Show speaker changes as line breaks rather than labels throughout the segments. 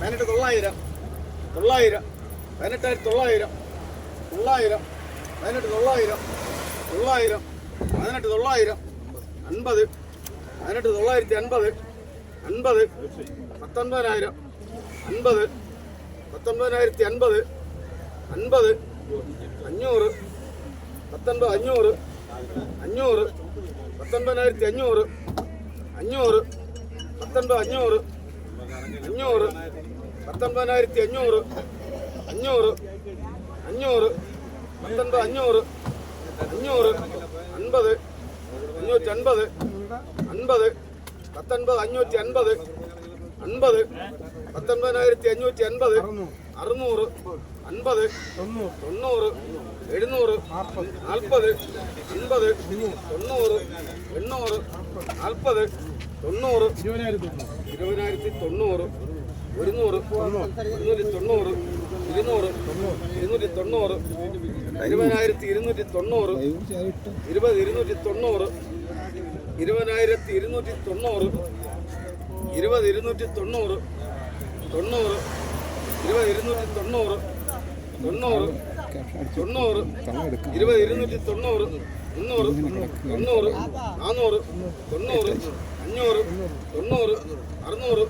പതിനെട്ട് തൊള്ളായിരം തൊള്ളായിരം. പതിനെട്ടായിരത്തി തൊള്ളായിരം. തൊള്ളായിരം. പതിനെട്ട് തൊള്ളായിരം. തൊള്ളായിരം. പതിനെട്ട് തൊള്ളായിരം. അൻപത്. പതിനെട്ട് തൊള്ളായിരത്തി അൻപത്. അൻപത്. പത്തൊൻപതിനായിരം. അൻപത്. പത്തൊൻപതിനായിരത്തി അൻപത്. അൻപത്. അഞ്ഞൂറ്. പത്തൊൻപത് അഞ്ഞൂറ്. അഞ്ഞൂറ്. പത്തൊൻപതിനായിരത്തി അഞ്ഞൂറ്. അഞ്ഞൂറ്. പത്തൊൻപത് അഞ്ഞൂറ്. അഞ്ഞൂറ്. പത്തൊൻപതിനായിരത്തി അഞ്ഞൂറ്. അഞ്ഞൂറ്. അഞ്ഞൂറ്. പത്തൊൻപത് അഞ്ഞൂറ്. അഞ്ഞൂറ്. അൻപത്. അഞ്ഞൂറ്റി അൻപത്. അൻപത് പത്തൊൻപത് അഞ്ഞൂറ്റി അൻപത് അൻപത്. പത്തൊൻപതിനായിരത്തി അഞ്ഞൂറ്റി അൻപത് അറുന്നൂറ് അൻപത് തൊണ്ണൂറ്. എഴുന്നൂറ് നാൽപ്പത്. അൻപത് തൊണ്ണൂറ് എണ്ണൂറ് നാൽപ്പത് തൊണ്ണൂറ് ഇരുപതിനായിരത്തി തൊണ്ണൂറ് ഒരുന്നൂറ് ഇരുന്നൂറ്റി തൊണ്ണൂറ് ഇരുന്നൂറ് ഇരുന്നൂറ്റി തൊണ്ണൂറ് ഇരുപതിനായിരത്തി ഇരുന്നൂറ്റി തൊണ്ണൂറ് ഇരുപത് ഇരുന്നൂറ്റി തൊണ്ണൂറ് ഇരുപതിനായിരത്തി ഇരുന്നൂറ്റി തൊണ്ണൂറ് ഇരുപത് ഇരുന്നൂറ്റി തൊണ്ണൂറ് തൊണ്ണൂറ്. ഇരുപത് ഇരുന്നൂറ്റി തൊണ്ണൂറ്. തൊണ്ണൂറ്. തൊണ്ണൂറ്. ഇരുപത് ഇരുന്നൂറ്റി തൊണ്ണൂറ്. മുന്നൂറ്. തൊണ്ണൂറ് നാന്നൂറ്. തൊണ്ണൂറ്. അഞ്ഞൂറ്. തൊണ്ണൂറ്. അറുന്നൂറ്.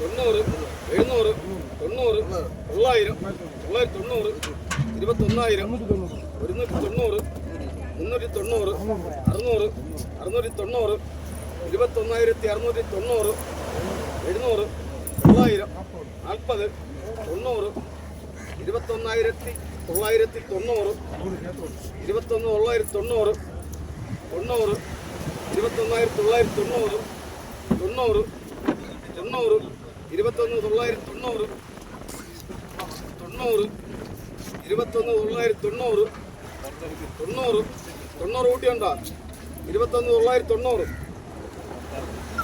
തൊണ്ണൂറ്. എഴുന്നൂറ്. തൊണ്ണൂറ്. തൊള്ളായിരം. തൊള്ളായിരത്തി തൊണ്ണൂറ്. ഇരുപത്തൊന്നായിരം. ഒരുന്നൂറ്റി തൊണ്ണൂറ്. മുന്നൂറ്റി തൊണ്ണൂറ്. അറുന്നൂറ്. അറുന്നൂറ്റി തൊണ്ണൂറ്. ഇരുപത്തൊന്നായിരത്തി അറുന്നൂറ്റി തൊണ്ണൂറ്. എഴുന്നൂറ്. തൊള്ളായിരം നാൽപ്പത് തൊണ്ണൂറ് ഇരുപത്തൊന്നായിരത്തി തൊള്ളായിരത്തി തൊണ്ണൂറ് ഇരുപത്തൊന്ന് തൊള്ളായിരത്തി തൊണ്ണൂറ് തൊണ്ണൂറ് ഇരുപത്തൊന്നായിരത്തി തൊള്ളായിരത്തി തൊണ്ണൂറ് തൊണ്ണൂറ് തൊണ്ണൂറ് ഇരുപത്തൊന്ന് തൊള്ളായിരത്തി തൊണ്ണൂറ് തൊണ്ണൂറ് ഇരുപത്തൊന്ന് തൊള്ളായിരത്തി തൊണ്ണൂറ് തൊണ്ണൂറ് തൊണ്ണൂറ് കൂട്ടിയുണ്ടോ? ഇരുപത്തൊന്ന് തൊള്ളായിരത്തി തൊണ്ണൂറ്